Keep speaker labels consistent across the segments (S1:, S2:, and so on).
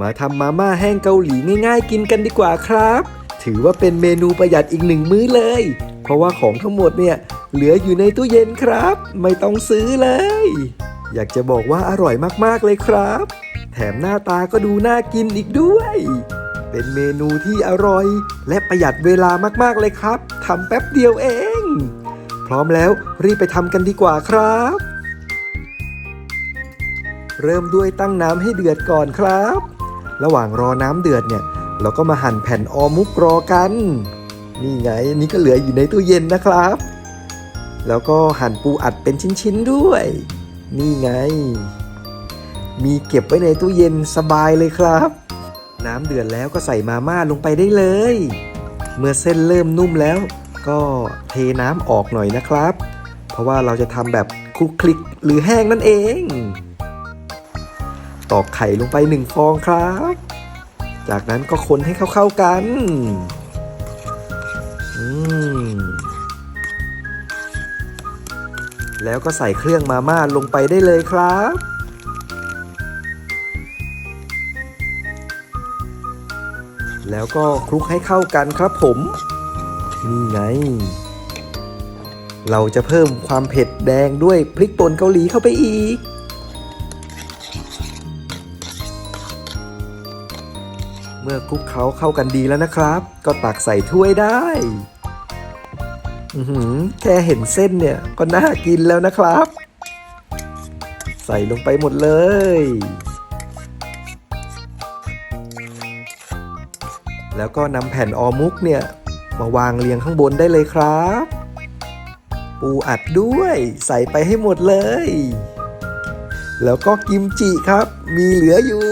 S1: มาทำมาม่าแห้งเกาหลีง่ายๆ กินกันดีกว่าครับ ถือว่าเป็นเมนูประหยัดอีกหนึ่งมื้อเลย เพราะว่าของทั้งหมดเนี่ยเหลืออยู่ในตู้เย็นครับ ไม่ต้องซื้อเลย อยากจะบอกว่าอร่อยมากๆเลยครับ แถมหน้าตาก็ดูน่ากินอีกด้วย เป็นเมนูที่อร่อย และประหยัดเวลามากๆเลยครับทำแป๊บเดียวเอง พร้อมแล้วรีบไปทำกันดีกว่าครับ เริ่มด้วยตั้งน้ำให้เดือดก่อนครับ ระหว่างรอน้ำเดือดเนี่ย เราก็มาหั่นแผ่นออมุกรอกัน นี่ไงนี่ก็เหลืออยู่ในตู้เย็นนะครับ แล้วก็หั่นปูอัดเป็นชิ้นๆด้วย นี่ไง มีเก็บไว้ในตู้เย็นสบายเลยครับ น้ำเดือดแล้วก็ใส่มาม่าลงไปได้เลย เมื่อเส้นเริ่มนุ่มแล้ว ก็เทน้ำออกหน่อยนะครับ เพราะว่าเราจะทำแบบคลุกคลิกหรือแห้งนั่นเอง ตอกไข่ลงไปหนึ่งฟองครับ จากนั้นก็คนให้เข้าๆกัน แล้วก็ใส่เครื่องมาม่าลงไปได้เลยครับแล้วก็คลุกให้เข้ากันครับผม นี่ไง เราจะเพิ่มความเผ็ดแดงด้วยพริกป่นเกาหลีเข้าไปอีก เมื่อคลุกเคล้าเข้ากันดีแล้วนะครับ ก็ตักใส่ถ้วยได้หืแค่เห็นเส้นเนี่ยก็น่ากินแล้วนะครับ ใส่ลงไปหมดเลย แล้วก็นำแผ่นออมุกเนี่ย มาวางเรียงข้างบนได้เลยครับ ปูอัดด้วยใส่ไปให้หมดเลย แล้วก็กิมจิครับ มีเหลืออยู่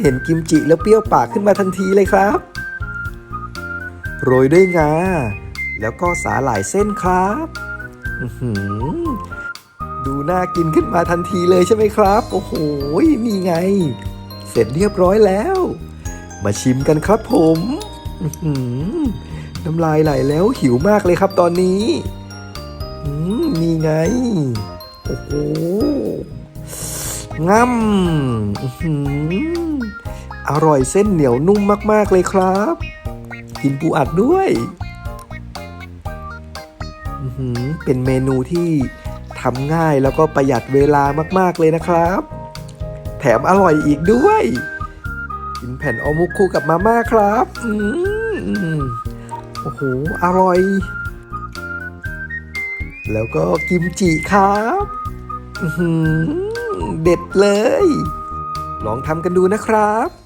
S1: เห็นกิมจิแล้วเปรี้ยวปากขึ้นมาทันทีเลยครับ โรยด้วยงา แล้วก็สาหร่ายเส้นครับดูน่ากินขึ้นมาทันทีเลยใช่ไหมครับ โอ้โห นี่ไง เสร็จเรียบร้อยแล้ว มาชิมกันครับผมน้ำลายไหลแล้วหิวมากเลยครับตอนนี้มนี่ไง โอ้โห ง่ำอร่อยเส้นเหนียวนุ่มมาก ๆ เลยครับ กินปูอัดด้วยอือหือเป็นเมนูที่ทำง่ายแล้วก็ประหยัดเวลามาก ๆ เลยนะครับ แถมอร่อยอีกด้วย กินแผ่นอมุกคู่กับมาม่าครับอืมโอ้โห อร่อย แล้วก็กิมจิครับ อือหือ เด็ดเลย ลองทำกันดูนะครับ